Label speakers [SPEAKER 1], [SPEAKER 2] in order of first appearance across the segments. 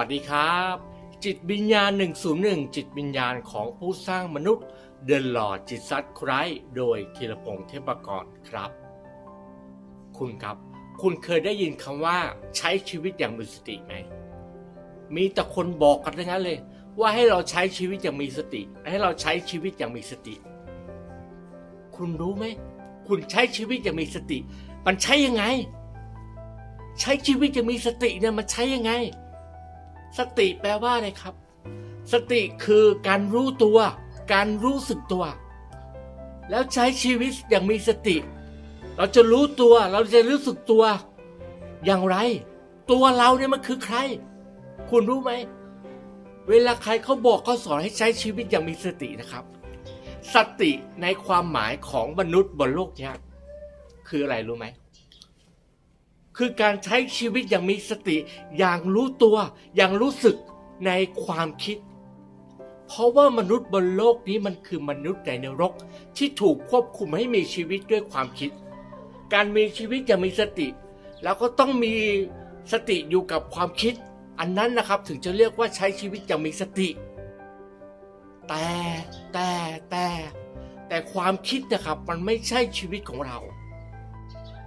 [SPEAKER 1] สวัสดีครับ จิตวิญญาณ 101 จิตวิญญาณของผู้สร้างมนุษย์ เดินหล่อจิตซัดไคร้โดยธีรพงษ์เทพกรครับ คุณครับ คุณเคยได้ยินคำว่าใช้ชีวิตอย่างมีสติไหม มีแต่คนบอกกันทั้งนั้นเลย ว่าให้เราใช้ชีวิตอย่างมีสติ ให้เราใช้ชีวิตอย่างมีสติ คุณรู้ไหม คุณใช้ชีวิตอย่างมีสติ มันใช้ยังไง ใช้ชีวิตอย่างมีสติเนี่ยมันใช้ยังไง สติแปลว่าอะไรครับ สติคือการรู้ตัว การรู้สึกตัว แล้วใช้ชีวิตอย่างมีสติ เราจะรู้ตัว เราจะรู้สึกตัว อย่างไร ตัวเราเนี่ยมันคือใคร คุณรู้ไหม เวลาใครเขาบอกเขาสอนให้ใช้ชีวิตอย่างมีสตินะครับ สติในความหมายของมนุษย์บนโลกนี้คืออะไรรู้ไหม คือการใช้ชีวิตอย่างมีสติ อย่างรู้ตัว อย่างรู้สึกในความคิด เพราะว่ามนุษย์บนโลกนี้มันคือมนุษย์ในนรก ที่ถูกควบคุมให้มีชีวิตด้วยความคิด การมีชีวิตอย่างมีสติ แล้วก็ต้องมีสติอยู่กับความคิด อันนั้นนะครับถึงจะเรียกว่าใช้ชีวิตอย่างมีสติ แต่แต่แต่แต่ความคิดนะครับมันไม่ใช่ชีวิตของเรา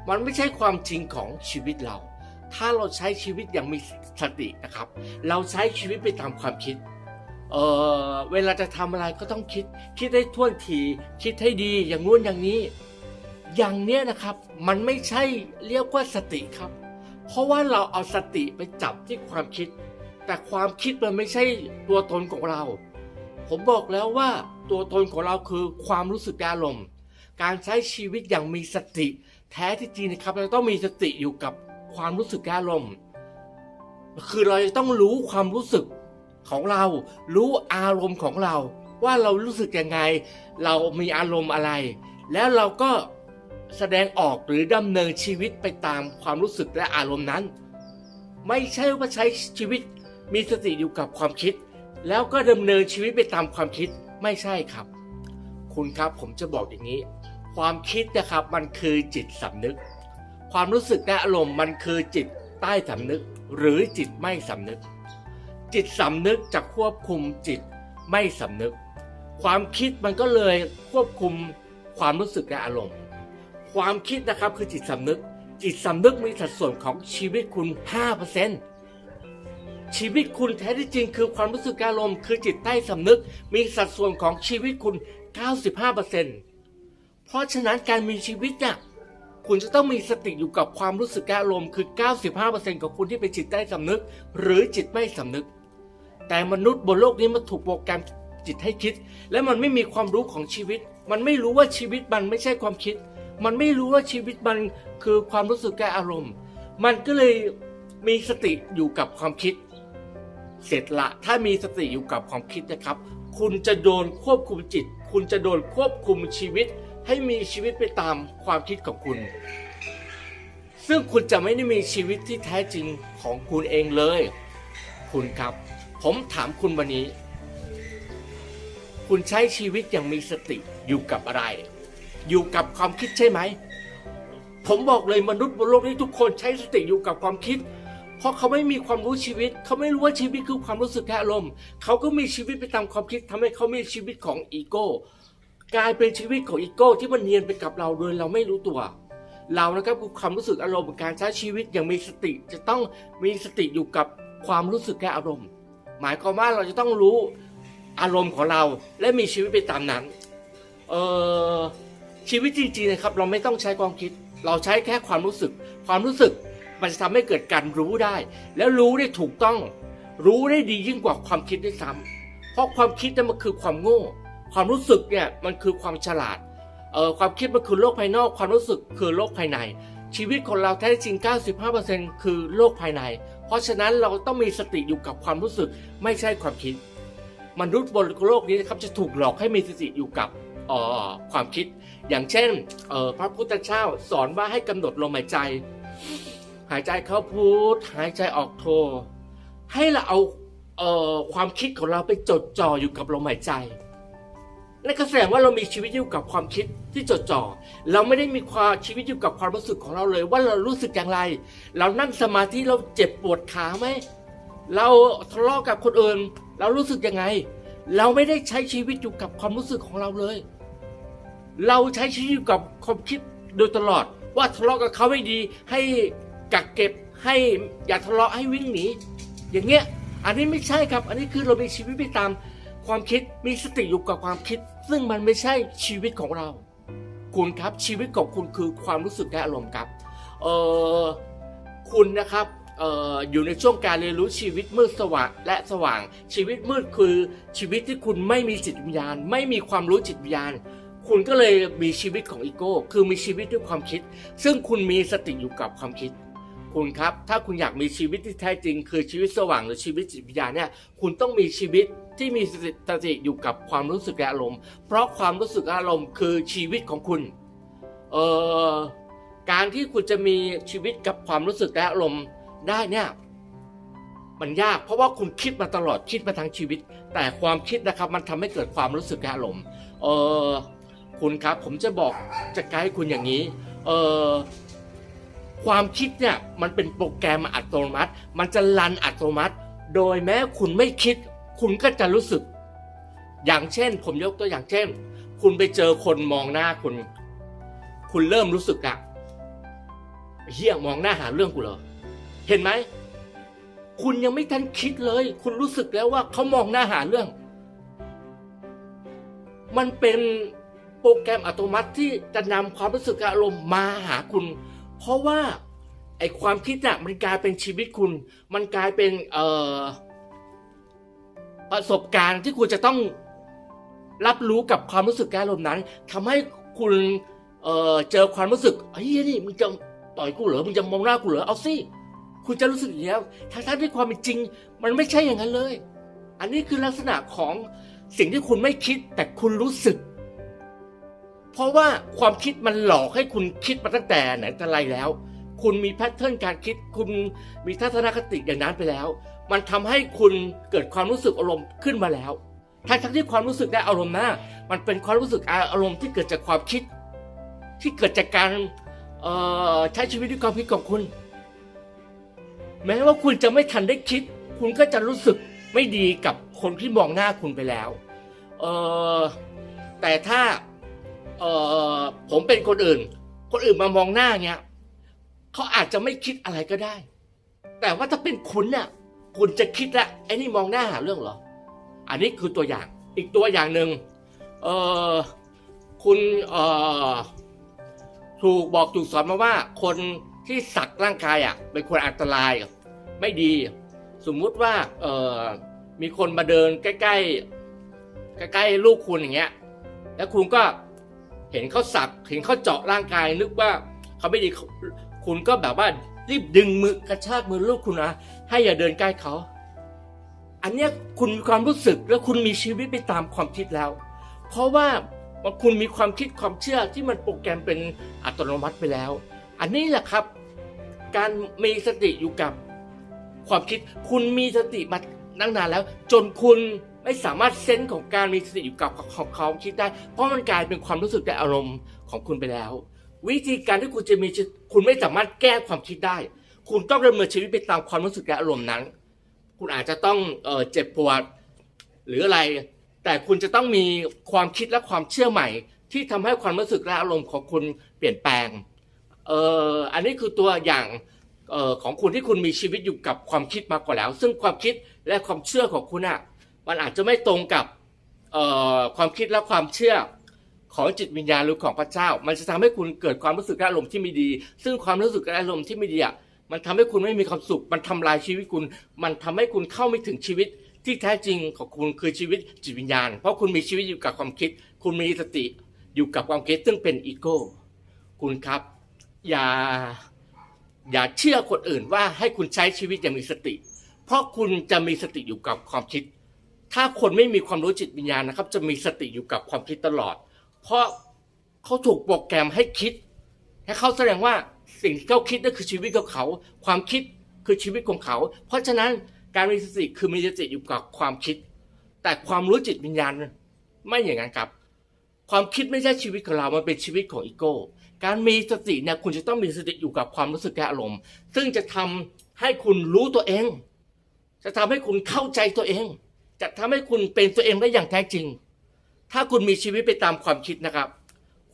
[SPEAKER 1] มันไม่ใช่ความจริงของชีวิตเรา ถ้าเราใช้ชีวิตอย่างมีสตินะครับ เราใช้ชีวิตไปตามความคิดเออเวลาจะทำอะไรก็ต้องคิด คิดให้ท่วนทีคิดให้ดีอย่างงู้นอย่างนี้ อย่างเนี้ยนะครับ มันไม่ใช่เรียกว่าสติครับ เพราะว่าเราเอาสติไปจับที่ความคิด แต่ความคิดมันไม่ใช่ตัวตนของเรา ผมบอกแล้วว่าตัวตนของเราคือความรู้สึกอารมณ์ การใช้ชีวิตอย่างมีสติ แท้ที่จริงนะครับเราต้องมีสติอยู่กับความรู้สึกอารมณ์คือเราจะต้องรู้ความรู้สึกของเรา รู้อารมณ์ของเรา ว่าเรารู้สึกยังไง เรามีอารมณ์อะไร แล้วเราก็แสดงออกหรือดำเนินชีวิตไปตามความรู้สึกและอารมณ์นั้น ไม่ใช่ว่าใช้ชีวิตมีสติอยู่กับความคิด แล้วก็ดำเนินชีวิตไปตามความคิดไม่ใช่ครับ คุณครับผมจะบอกอย่างนี้ ความคิดนะครับมันคือจิตสำนึก ความรู้สึกและอารมณ์มันคือจิตใต้สำนึก หรือจิตไม่สำนึก จิตสำนึกจะควบคุมจิตไม่สำนึก ความคิดมันก็เลยควบคุมความรู้สึกและอารมณ์ ความคิดนะครับคือจิตสำนึก จิตสำนึกมีสัดส่วนของชีวิตคุณ 5%ชีวิตคุณแท้ที่จริงคือความรู้สึกอารมณ์ คือจิตใต้สำนึก มีสัดส่วนของชีวิตคุณ 95% เพราะฉะนั้นการมีชีวิตเนี่ยคุณจะต้องมีสติอยู่กับความรู้สึกอารมณ์คือ 95%ของคุณที่เป็นจิตใต้สำนึก หรือจิตไม่สำนึก แต่มนุษย์บนโลกนี้มันถูกโปรแกรมจิตให้คิด และมันไม่มีความรู้ของชีวิต มันไม่รู้ว่าชีวิตมันไม่ใช่ความคิด มันไม่รู้ว่าชีวิตมันคือความรู้สึกแก่อารมณ์ มันก็เลยมีสติอยู่กับความคิด เสร็จละถ้ามีสติอยู่กับความคิดนะครับ คุณจะโดนควบคุมจิต คุณจะโดนควบคุมชีวิต ให้มีชีวิตไปตามความคิดของคุณ ซึ่งคุณจะไม่ได้มีชีวิตที่แท้จริงของคุณเองเลย คุณครับ ผมถามคุณวันนี้ คุณใช้ชีวิตอย่างมีสติอยู่กับอะไร อยู่กับความคิดใช่ไหม ผมบอกเลยมนุษย์บนโลกนี้ทุกคนใช้สติอยู่กับความคิด เพราะเขาไม่มีความรู้ชีวิต เขาไม่รู้ว่าชีวิตคือความรู้สึกและอารมณ์เขาก็มีชีวิตไปตามความคิดทำให้เขามีชีวิตของอีโก้ กลายเป็นชีวิตของอีโก้ที่มันเนียนไปกับเราโดยเราไม่รู้ตัว เรานะครับคือความรู้สึกอารมณ์การใช้ชีวิตอย่างมีสติจะต้องมีสติอยู่กับความรู้สึกและอารมณ์ หมายความว่าเราจะต้องรู้อารมณ์ของเราและมีชีวิตไปตามนั้นเออชีวิตจริงๆนะครับ เราไม่ต้องใช้ความคิด เราใช้แค่ความรู้สึก ความรู้สึกมันจะทำให้เกิดการรู้ได้ แล้วรู้ได้ถูกต้อง รู้ได้ดียิ่งกว่าความคิดด้วยซ้ำเพราะความคิดนั้นมันคือความโง่ ความรู้สึกเนี่ยมันคือความฉลาดเออความคิดมันคือโลกภายนอก ความรู้สึกคือโลกภายใน ชีวิตของเราแท้จริง 95%คือโลกภายใน เพราะฉะนั้นเราต้องมีสติอยู่กับความรู้สึกไม่ใช่ความคิด มนุษย์บนโลกนี้นะครับจะถูกหลอกให้มีสติอยู่กับเอ่อความคิด อย่างเช่นเอ่อพระพุทธเจ้าสอนว่าให้กำหนดลมหายใจ หายใจเข้าพุทหายใจออกโทให้เราเอาเอ่อความคิดของเราไปจดจ่ออยู่กับลมหายใจ นั่นก็แสดงว่าเรามีชีวิตอยู่กับความคิดที่จดจ่อ เราไม่ได้มีความชีวิตอยู่กับความรู้สึกของเราเลย ว่าเรารู้สึกอย่างไร เรานั่งสมาธิเราเจ็บปวดขาไหม เราทะเลาะกับคนอื่น เรารู้สึกยังไง เราไม่ได้ใช้ชีวิตอยู่กับความรู้สึกของเราเลย เราใช้ชีวิตอยู่กับความคิดโดยตลอด ว่าทะเลาะกับเขาไม่ดี ให้กักเก็บให้อย่าทะเลาะให้วิ่งหนีอย่างเงี้ย อันนี้ไม่ใช่ครับ อันนี้คือเรามีชีวิตไปตาม ความคิดมีสติอยู่กับความคิด ซึ่งมันไม่ใช่ชีวิตของเรา คุณครับชีวิตของคุณคือความรู้สึกและอารมณ์ครับเออคุณนะครับเอออยู่ในช่วงการเรียนรู้ชีวิตมืดสว่างและสว่าง ชีวิตมืดคือชีวิตที่คุณไม่มีจิตวิญญาณ ไม่มีความรู้จิตวิญญาณ คุณก็เลยมีชีวิตของอีโก้ คือมีชีวิตด้วยความคิด ซึ่งคุณมีสติอยู่กับความคิด คุณครับ ถ้าคุณอยากมีชีวิตที่แท้จริง คือชีวิตสว่างหรือชีวิตจิตวิญญาณเนี่ย คุณต้องมีชีวิตที่มีสติสติอยู่กับความรู้สึกและอารมณ์ เพราะความรู้สึกอารมณ์คือชีวิตของคุณ เอ่อ การที่คุณจะมีชีวิตกับความรู้สึกและอารมณ์ได้เนี่ย มันยาก เพราะว่าคุณคิดมาตลอดคิดมาทั้งชีวิต แต่ความคิดนะครับมันทำให้เกิดความรู้สึกและอารมณ์ เออคุณครับผมจะบอกจะไกด์คุณอย่างนี้ เออ ความคิดเนี่ยมันเป็นโปรแกรมอัตโนมัติ มันจะรันอัตโนมัติ โดยแม้คุณไม่คิด คุณก็จะรู้สึก อย่างเช่น ผมยกตัวอย่างเช่น คุณไปเจอคนมองหน้าคุณ คุณเริ่มรู้สึกอะเฮียมองหน้าหาเรื่องกูเหรอเห็นไหมคุณยังไม่ทันคิดเลย คุณรู้สึกแล้วว่าเขามองหน้าหาเรื่อง มันเป็นโปรแกรมอัตโนมัติที่จะนำความรู้สึกอารมณ์มาหาคุณ เพราะว่าไอความคิดอะมันกลายเป็นชีวิตคุณ มันกลายเป็นเอ่อประสบการณ์ที่คุณจะต้องรับรู้กับความรู้สึกอารมนั้นทำให้คุณเอ่อเจอความรู้สึกเฮ้ยนี่มึงจะต่อยกูเหรอมึงจะมองหน้ากูเหรอเอาสิคุณจะรู้สึกอย่างนี้แล้วทั้งๆที่ความเป็นจริง มันไม่ใช่อย่างนั้นเลย อันนี้คือลักษณะของสิ่งที่คุณไม่คิดแต่คุณรู้สึก เพราะว่าความคิดมันหลอกให้คุณคิดมาตั้งแต่ไหนแต่ไรแล้ว คุณมีแพทเทิร์นการคิด คุณมีทัศนคติอย่างนั้นไปแล้ว มันทำให้คุณเกิดความรู้สึกอารมณ์ขึ้นมาแล้วทั้งทั้งที่ความรู้สึกและอารมณ์นะมันเป็นความรู้สึกอารมณ์ที่เกิดจากความคิด ที่เกิดจากการใช้ชีวิตด้วยความคิดของคุณ แม้ว่าคุณจะไม่ทันได้คิด คุณก็จะรู้สึกไม่ดีกับคนที่มองหน้าคุณไปแล้วแต่ถ้า เออผมเป็นคนอื่น คนอื่นมามองหน้าเงี้ยเขาอาจจะไม่คิดอะไรก็ได้ แต่ว่าถ้าเป็นคุณเนี่ยคุณจะคิดละไอ้นี่มองหน้าหาเรื่องเหรอ อันนี้คือตัวอย่างอีกตัวอย่างหนึ่งเออคุณเออถูกบอกถูกสอนมาว่า คนที่สักร่างกายอะเป็นคนอันตรายไม่ดี สมมุติว่าเออมีคนมาเดินใกล้ ๆ ใกล้ๆลูกคุณอย่างเงี้ย แล้วคุณก็ เห็นเขาสักเห็นเขาเจาะร่างกายนึกว่าเขาไม่ดีคุณก็แบบว่ารีบดึงมือกระชากมือลูกคุณนะให้อย่าเดินใกล้เขา อันเนี้ยคุณมีความรู้สึกแล้วคุณมีชีวิตไปตามความคิดแล้ว เพราะว่าคุณมีความคิดความเชื่อที่มันโปรแกรมเป็นอัตโนมัติไปแล้ว อันนี้แหละครับ การมีสติอยู่กับความคิด คุณมีสติมาตั้งนานแล้ว จนคุณ ไม่สามารถเซนส์ของการมีสติอยู่กับของความคิดได้ เพราะมันกลายเป็นความรู้สึกและอารมณ์ของคุณไปแล้ว วิธีการที่คุณจะมีคุณไม่สามารถแก้ความคิดได้ คุณต้องดำเนินชีวิตไปตามความรู้สึกและอารมณ์นั้น คุณอาจจะต้องเออเจ็บปวดหรืออะไร แต่คุณจะต้องมีความคิดและความเชื่อใหม่ ที่ทำให้ความรู้สึกและอารมณ์ของคุณเปลี่ยนแปลงเอออันนี้คือตัวอย่างออของคุณที่คุณมีชีวิตอยู่กับความคิดมากกว่าแล้ว ซึ่งความคิดและความเชื่อของคุณอะ มันอาจจะไม่ตรงกับความคิดและความเชื่อของจิตวิญญาณหรือของพระเจ้า มันจะทำให้คุณเกิดความรู้สึกอารมณ์ที่ไม่ดี ซึ่งความรู้สึกอารมณ์ที่ไม่ดีอะมันทำให้คุณไม่มีความสุข มันทำลายชีวิตคุณ มันทำให้คุณเข้าไม่ถึงชีวิตที่แท้จริงของคุณคือชีวิตจิตวิญญาณ เพราะคุณมีชีวิตอยู่กับความคิด คุณมีสติอยู่กับความคิดซึ่งเป็นอีโก้ คุณครับ อย่าอย่าเชื่อคนอื่นว่าให้คุณใช้ชีวิตอย่างมีสติ เพราะคุณจะมีสติอยู่กับความคิด ถ้าคนไม่มีความรู้จิตวิญญาณนะครับ จะมีสติอยู่กับความคิดตลอด เพราะเขาถูกโปรแกรมให้คิดให้เขาแสดงว่าสิ่งที่เขาคิดนั่นคือชีวิตของเขา ความคิดคือชีวิตของเขา เพราะฉะนั้นการมีสติคือมีสติอยู่กับความคิด แต่ความรู้จิตวิญญาณไม่อย่างนั้นครับ ความคิดไม่ใช่ชีวิตของเรา มันเป็นชีวิตของอีโก้ การมีสติเนี่ยคุณจะต้องมีสติอยู่กับความรู้สึกและอารมณ์ ซึ่งจะทำให้คุณรู้ตัวเอง จะทำให้คุณเข้าใจตัวเอง จะทำให้คุณเป็นตัวเองได้อย่างแท้จริง ถ้าคุณมีชีวิตไปตามความคิดนะครับ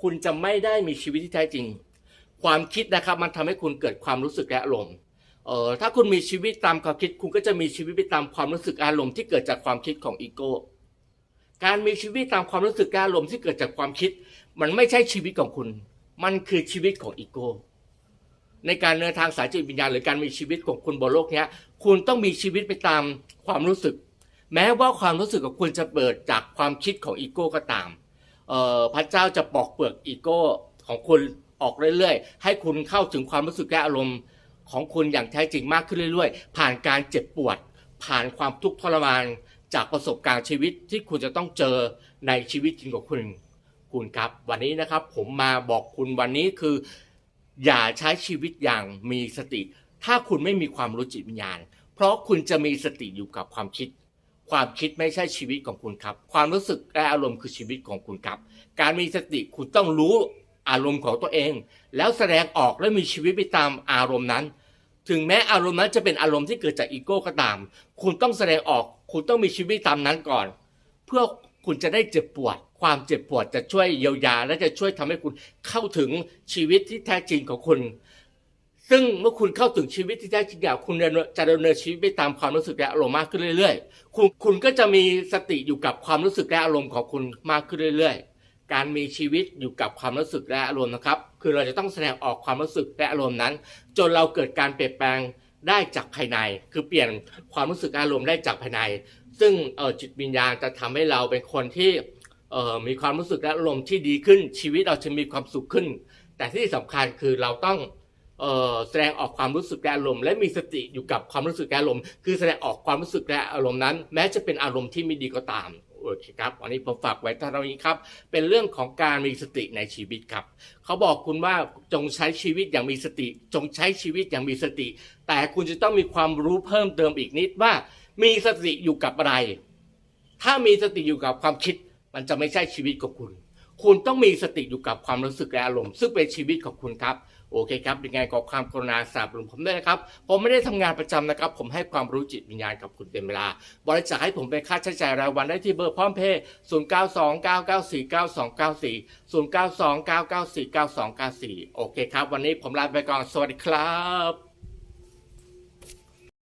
[SPEAKER 1] คุณจะไม่ได้มีชีวิตที่แท้จริง ความคิดนะครับมันทำให้คุณเกิดความรู้สึกและอารมณ์เอ่อถ้าคุณมีชีวิตตามความคิด คุณก็จะมีชีวิตไปตามความรู้สึกอารมณ์ที่เกิดจากความคิดของอีโก้การมีชีวิตตามความรู้สึกและอารมณ์ที่เกิดจากความคิด มันไม่ใช่ชีวิตของคุณ มันคือชีวิตของอีโก้ในการเดินทางสายจิตวิญญาณหรือการมีชีวิตของคุณบนโลกนี้คุณต้องมีชีวิตไปตามความรู้สึก แม้ว่าความรู้สึกของคุณจะเปิดจากความคิดของอีโก้ก็ตามพระเจ้าจะปอกเปลือกอีโก้ของคุณออกเรื่อยๆ ให้คุณเข้าถึงความรู้สึกและอารมณ์ของคุณอย่างแท้จริงมากขึ้นเรื่อยๆ ผ่านการเจ็บปวด ผ่านความทุกข์ทรมานจากประสบการณ์ชีวิตที่คุณจะต้องเจอในชีวิตจริงของคุณ คุณครับ วันนี้นะครับผมมาบอกคุณวันนี้คือ อย่าใช้ชีวิตอย่างมีสติ ถ้าคุณไม่มีความรู้จิตวิญญาณ เพราะคุณจะมีสติอยู่กับความคิด ความคิดไม่ใช่ชีวิตของคุณครับ ความรู้สึกและอารมณ์คือชีวิตของคุณครับ การมีสติคุณต้องรู้อารมณ์ของตัวเอง แล้วแสดงออกและมีชีวิตไปตามอารมณ์นั้น ถึงแม้อารมณ์นั้นจะเป็นอารมณ์ที่เกิดจากอีโก้ก็ตาม คุณต้องแสดงออก คุณต้องมีชีวิตตามนั้นก่อน เพื่อคุณจะได้เจ็บปวด ความเจ็บปวดจะช่วยเยียวยา และจะช่วยทำให้คุณเข้าถึงชีวิตที่แท้จริงของคุณ ซึ่งเมื่อคุณเข้าถึงชีวิตที่แท้จริงอย่างคุณจะดำเนินชีวิตไปตามความรู้สึกและอารมณ์มากขึ้นเรื่อยๆ คุณคุณก็จะมีสติอยู่กับความรู้สึกและอารมณ์ของคุณมากขึ้นเรื่อยๆ การมีชีวิตอยู่กับความรู้สึกและอารมณ์นะครับ คือเราจะต้องแสดงออกความรู้สึกและอารมณ์นั้น จนเราเกิดการเปลี่ยนแปลงได้จากภายใน คือเปลี่ยนความรู้สึกอารมณ์ได้จากภายใน ซึ่งเออจิตวิญญาณจะทำให้เราเป็นคนที่เออมีความรู้สึกและอารมณ์ที่ดีขึ้นชีวิตเราจะมีความสุขขึ้น แต่ที่สำคัญคือเราต้อง แสดงออกความรู้สึกและอารมณ์และมีสติอยู่กับความรู้สึกและอารมณ์คือแสดงออกความรู้สึกและอารมณ์นั้น แม้จะเป็นอารมณ์ที่ไม่ดีก็ตามโอเคครับวันนี้ผมฝากไว้เท่านี้ครับ เป็นเรื่องของการมีสติในชีวิตครับ เขาบอกคุณว่าจงใช้ชีวิตอย่างมีสติ จงใช้ชีวิตอย่างมีสติ แต่คุณจะต้องมีความรู้เพิ่มเติมอีกนิดว่า มีสติอยู่กับอะไร ถ้ามีสติอยู่กับความคิด มันจะไม่ใช่ชีวิตของคุณ คุณต้องมีสติอยู่กับความรู้สึกและอารมณ์ซึ่งเป็นชีวิตของคุณครับ โอเคครับยังไงก็ความกรุณาสนับสนุนผมด้วยนะครับ ผมไม่ได้ทำงานประจำนะครับ ผมให้ความรู้จิตวิญญาณกับคุณเต็มเวลา บริจาคให้ผมเป็นค่าใช้จ่ายรายวันได้ที่เบอร์พร้อมเพย์0 9 2 9 9 4 9 2 9 4 0 9 2 9 9 4 9 2 9 4โอเคครับ วันนี้ผมลาไปก่อน สวัสดีครับ